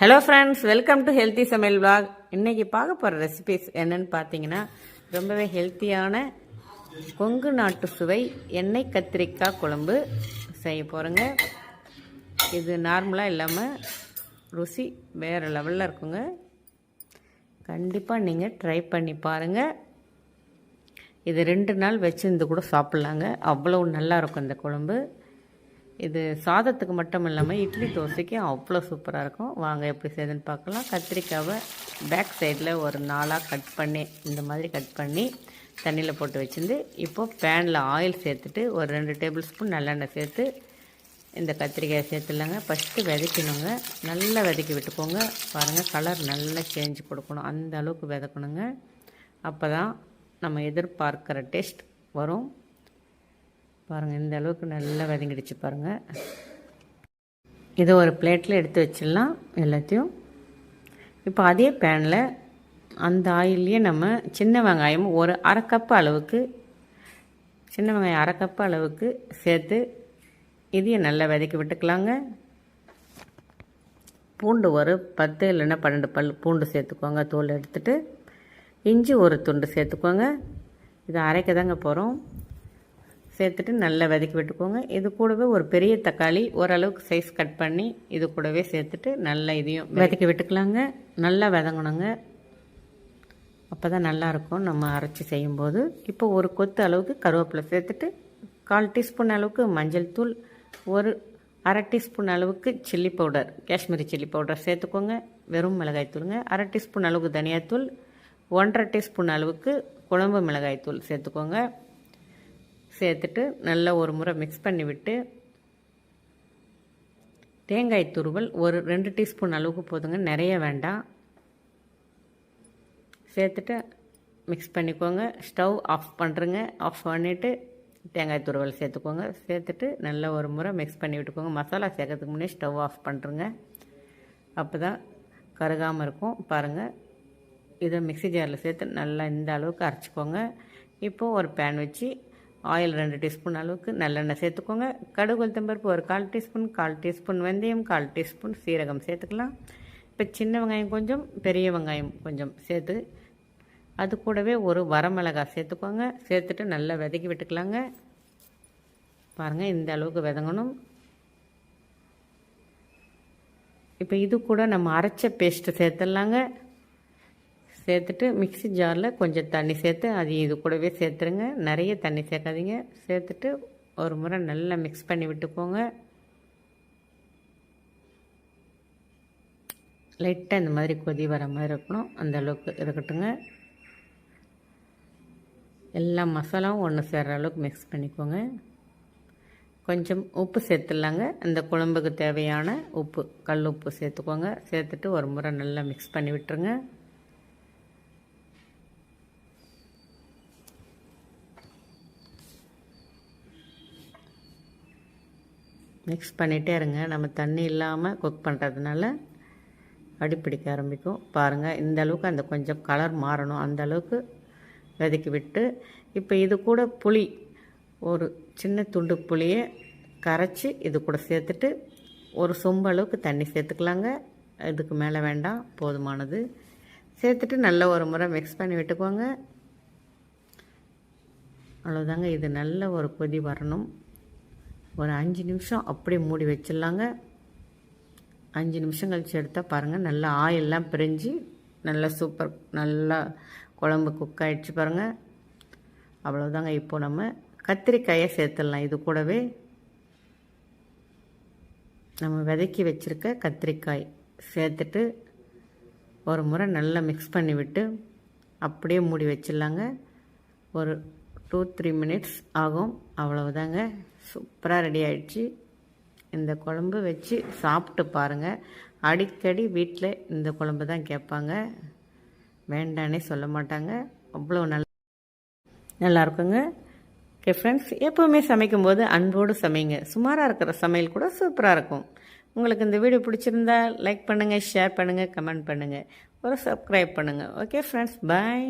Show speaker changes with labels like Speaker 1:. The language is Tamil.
Speaker 1: Hello friends welcome to healthy சமையல் vlog. இன்றைக்கி பார்க்க போகிற ரெசிபிஸ் என்னன்னு பார்த்தீங்கன்னா ரொம்பவே ஹெல்த்தியான கொங்கு நாட்டு சுவை எண்ணெய் கத்திரிக்காய் குழம்பு செய்ய போகிறேங்க இது நார்மலாக இல்லாமல் ருசி வேறு லெவலில் இருக்குங்க. கண்டிப்பாக நீங்கள் ட்ரை பண்ணி பாருங்கள் இது ரெண்டு நாள் வச்சுருந்து கூட சாப்பிட்லாங்க. அவ்வளோ நல்லாயிருக்கும் இந்த குழம்பு. இது சாதத்துக்கு மட்டும் இல்லாமல் இட்லி தோசைக்கு அவ்வளோ சூப்பராக இருக்கும். வாங்க எப்படி செய்யுதுன்னு பார்க்கலாம். கத்திரிக்காவை பேக் சைடில் ஒரு நாளாக கட் பண்ணி இந்த மாதிரி கட் பண்ணி தண்ணியில் போட்டு வச்சுருந்து இப்போது பேனில் ஆயில் சேர்த்துட்டு ஒரு ரெண்டு டேபிள் ஸ்பூன் நல்லெண்ணெய் சேர்த்து இந்த கத்திரிக்காயை சேர்த்துலாங்க ஃபஸ்ட்டு விதைக்கணுங்க. நல்லா விதைக்கி விட்டுக்கோங்க. பாருங்கள் கலர் நல்லா சேஞ்சு கொடுக்கணும். அந்த அளவுக்கு விதக்கணுங்க. அப்போ தான் நம்ம எதிர்பார்க்குற டேஸ்ட் வரும். பாருங்கள் இந்த அளவுக்கு நல்லா வதங்கிடுச்சு பாருங்கள் இதை ஒரு பிளேட்டில் எடுத்து வச்சிடலாம் எல்லாத்தையும். இப்போ அதே பேனில் அந்த ஆயிலையே நம்ம சின்ன வெங்காயம் ஒரு அரை கப்பு அளவுக்கு சின்ன வெங்காயம் அரை கப்பு அளவுக்கு சேர்த்து இதையும் நல்லா வதக்கி விட்டுக்கலாங்க. பூண்டு ஒரு பத்து இல்லைன்னா பன்னெண்டு பல் பூண்டு சேர்த்துக்கோங்க தோல் எடுத்துட்டு. இஞ்சி ஒரு துண்டு சேர்த்துக்கோங்க. இதை அரைக்க தாங்க போகிறோம் சேர்த்துட்டு நல்லா வதக்கி விட்டுக்கோங்க. இது கூடவே ஒரு பெரிய தக்காளி ஓரளவுக்கு சைஸ் கட் பண்ணி இது கூடவே சேர்த்துட்டு நல்லா இதையும் வதக்கி விட்டுக்கலாங்க. நல்லா வதங்கணுங்க. அப்போ தான் நல்லாயிருக்கும். நம்ம அரைச்சி செய்யும்போது. இப்போ ஒரு கொத்து அளவுக்கு கருவேப்பிலை சேர்த்துட்டு கால் டீஸ்பூன் அளவுக்கு மஞ்சள் தூள் ஒரு அரை டீஸ்பூன் அளவுக்கு chilli powder Kashmiri chilli powder சேர்த்துக்கோங்க. வெறும் மிளகாய் தூளுங்க. அரை டீஸ்பூன் அளவுக்கு தனியாத்தூள் ஒன்றரை டீஸ்பூன் அளவுக்கு குழம்பு மிளகாய் தூள் சேர்த்துக்கோங்க. சேர்த்துட்டு நல்லா ஒரு முறை மிக்ஸ் பண்ணிவிட்டு தேங்காய் துருவல் ஒரு ரெண்டு டீஸ்பூன் அளவுக்கு போதுங்க. நிறைய வேண்டாம். சேர்த்துட்டு மிக்ஸ் பண்ணிக்கோங்க. ஸ்டவ் ஆஃப் பண்ணுறங்க ஆஃப் பண்ணிவிட்டு தேங்காய் துருவல் சேர்த்துக்கோங்க. சேர்த்துட்டு நல்லா ஒரு முறை மிக்ஸ் பண்ணி விட்டுக்கோங்க. மசாலா சேர்க்கறதுக்கு முன்னே ஸ்டவ் ஆஃப் பண்ணுறங்க அப்போ தான் கருகாமல் இருக்கும். பாருங்கள் இதை மிக்ஸி ஜாரில் சேர்த்து நல்லா இந்த அளவுக்கு அரைச்சிக்கோங்க. இப்போது ஒரு பேன் வச்சு ஆயில் ரெண்டு டீஸ்பூன் அளவுக்கு நல்லெண்ணெய் சேர்த்துக்கோங்க. கடுகு உளுத்தம்பருப்பு ஒரு கால் டீஸ்பூன் கால் டீஸ்பூன் வெந்தயம் கால் டீஸ்பூன் சீரகம் சேர்த்துக்கலாம். இப்போ சின்ன வெங்காயம் கொஞ்சம் பெரிய வெங்காயம் கொஞ்சம் சேர்த்து அது கூடவே ஒரு வரமிளகாய் சேர்த்துக்கோங்க. சேர்த்துட்டு நல்லா விதக்கி விட்டுக்கலாங்க. பாருங்கள் இந்த அளவுக்கு விதங்கணும். இப்போ இது கூட நம்ம அரைச்ச பேஸ்ட்டு சேர்த்துடலாங்க. சேர்த்துட்டு மிக்ஸி ஜாரில் கொஞ்சம் தண்ணி சேர்த்து அது இது கூடவே சேர்த்துருங்க. நிறைய தண்ணி சேர்க்காதீங்க. சேர்த்துட்டு ஒரு முறை நல்லா மிக்ஸ் பண்ணி விட்டுக்கோங்க. லைட்டாக இந்த மாதிரி கொதி வர மாதிரி இருக்கணும். அந்த அளவுக்கு இருக்கட்டுங்க. எல்லா மசாலாவும் ஒன்று சேர்கிற அளவுக்கு மிக்ஸ் பண்ணிக்கோங்க. கொஞ்சம் உப்பு சேர்த்துடலாங்க. அந்த குழம்புக்கு தேவையான உப்பு கல் உப்பு சேர்த்துக்கோங்க. சேர்த்துட்டு ஒரு முறை நல்லா மிக்ஸ் பண்ணி விட்டுருங்க. மிக்ஸ் பண்ணிகிட்டே இருங்க. நம்ம தண்ணி இல்லாமல் குக் பண்ணுறதுனால அடிப்பிடிக்க ஆரம்பிக்கும். பாருங்கள் இந்த அளவுக்கு அந்த கொஞ்சம் கலர் மாறணும். அந்த அளவுக்கு வதக்கி விட்டு இப்போ இது கூட புளி ஒரு சின்ன துண்டு புளியை கரைச்சி இது கூட சேர்த்துட்டு ஒரு சொம்பு அளவுக்கு தண்ணி சேர்த்துக்கலாங்க. இதுக்கு மேலே வேண்டாம் போதுமானது. சேர்த்துட்டு நல்ல ஒரு முறை மிக்ஸ் பண்ணி விட்டுக்கோங்க. அவ்வளோதாங்க இது நல்ல ஒரு கொதி வரணும். ஒரு அஞ்சு நிமிஷம் அப்படியே மூடி வச்சிடலாங்க. அஞ்சு நிமிஷம் கழித்து எடுத்தால் பாருங்கள் நல்லா ஆயிலெலாம் பிரிஞ்சு நல்லா சூப்பர் நல்லா குழம்பு குக் ஆகிடுச்சு பாருங்கள் அவ்வளோதாங்க இப்போது நம்ம கத்திரிக்காயை சேர்த்துடலாம். இது கூடவே நம்ம விதைக்கி வச்சுருக்க கத்திரிக்காய் சேர்த்துட்டு ஒரு முறை நல்லா மிக்ஸ் பண்ணி விட்டு அப்படியே மூடி வச்சிடலாங்க. ஒரு டூ த்ரீ மினிட்ஸ் ஆகும். அவ்வளவுதாங்க. சூப்பராக ரெடி ஆயிடுச்சு. இந்த குழம்பு வச்சு சாப்பிட்டு பாருங்கள் அடிக்கடி வீட்டில் இந்த குழம்பு தான் கேட்பாங்க. வேண்டானே சொல்ல மாட்டாங்க. அவ்வளோ நல்ல நல்லா இருக்குங்க. ஓகே ஃப்ரெண்ட்ஸ் எப்போவுமே சமைக்கும்போது அன்போடு சமைங்க. சுமாராக இருக்கிற சமையல் கூட சூப்பராக இருக்கும். உங்களுக்கு இந்த வீடியோ பிடிச்சிருந்தா லைக் பண்ணுங்கள் ஷேர் பண்ணுங்கள் கமெண்ட் பண்ணுங்கள் ஒரு சப்ஸ்கிரைப் பண்ணுங்கள் ஓகே ஃப்ரெண்ட்ஸ் பாய்